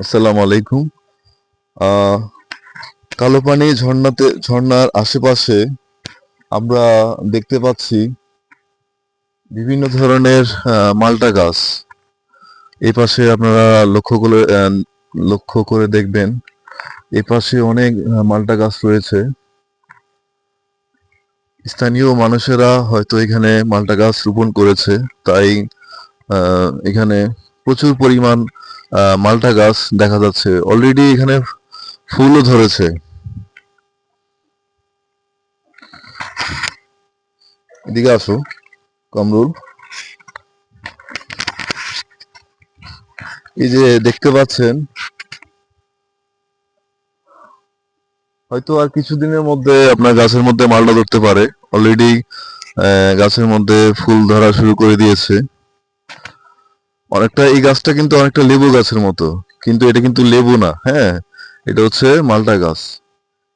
আসসালামু আলাইকুম। কালো পানি ঝর্ণাতে, ঝর্ণার আশেপাশে আমরা দেখতে পাচ্ছি বিভিন্ন ধরনের মাল্টা গাছ। এই পাশে আপনারা লক্ষ্য করে লক্ষ্য করে দেখবেন, এই পাশে অনেক মাল্টা গাছ রয়েছে। স্থানীয় মানুষেরা হয়তো এখানে মাল্টা গাছ রোপণ করেছে, তাই এখানে প্রচুর পরিমাণ মাল্টা গাছ দেখা যাচ্ছে। অলরেডি এখানে ফুলও ধরেছে। এদিকে আসো, কামরুল। এই যে দেখতে পাচ্ছেন, হয়তো আর কিছুদিনের মধ্যে আপনার গাছের মধ্যে মালটা ধরতে পারে। অলরেডি গাছের মধ্যে ফুল ধরা শুরু করে দিয়েছে। অনেকটা এই গাছটা কিন্তু অনেকটা লেবু গাছের মতো, কিন্তু এটা কিন্তু লেবু না হ্যাঁ? এটা হচ্ছে মালটা গাছ।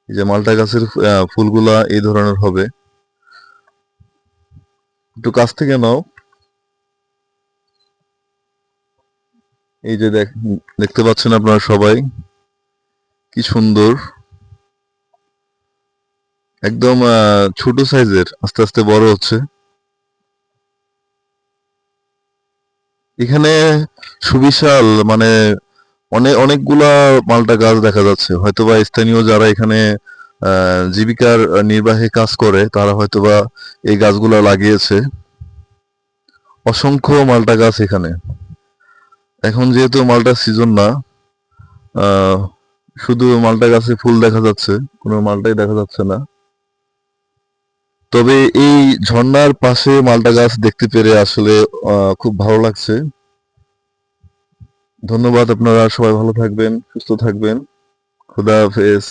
এই যে মালটা গাছের ফুলগুলা এই ধরনের হবে। একটু কাছ থেকে নাও। এই যে দেখ, দেখতে পাচ্ছেন আপনারা সবাই? কি সুন্দর। একদম ছোট সাইজের, আস্তে আস্তে বড় হচ্ছে। এখানে সুবিশাল মানে অনেক অনেকগুলা মালটা গাছ দেখা যাচ্ছে। হয়তোবা স্থানীয় যারা এখানে জীবিকার নির্বাহে কাজ করে, তারা হয়তোবা এই গাছগুলা লাগিয়েছে। অসংখ্য মালটা গাছ এখানে। এখন যেহেতু মালটার সিজন না শুধু মালটা গাছে ফুল দেখা যাচ্ছে, কোনো মালটাই দেখা যাচ্ছে না। তবে এই ঝর্ণার পাশে মালটা গাছ দেখতে পেরে আসলে খুব ভালো লাগছে। ধন্যবাদ আপনারা, সবাই ভালো থাকবেন, সুস্থ থাকবেন। খুদা হাফেজ।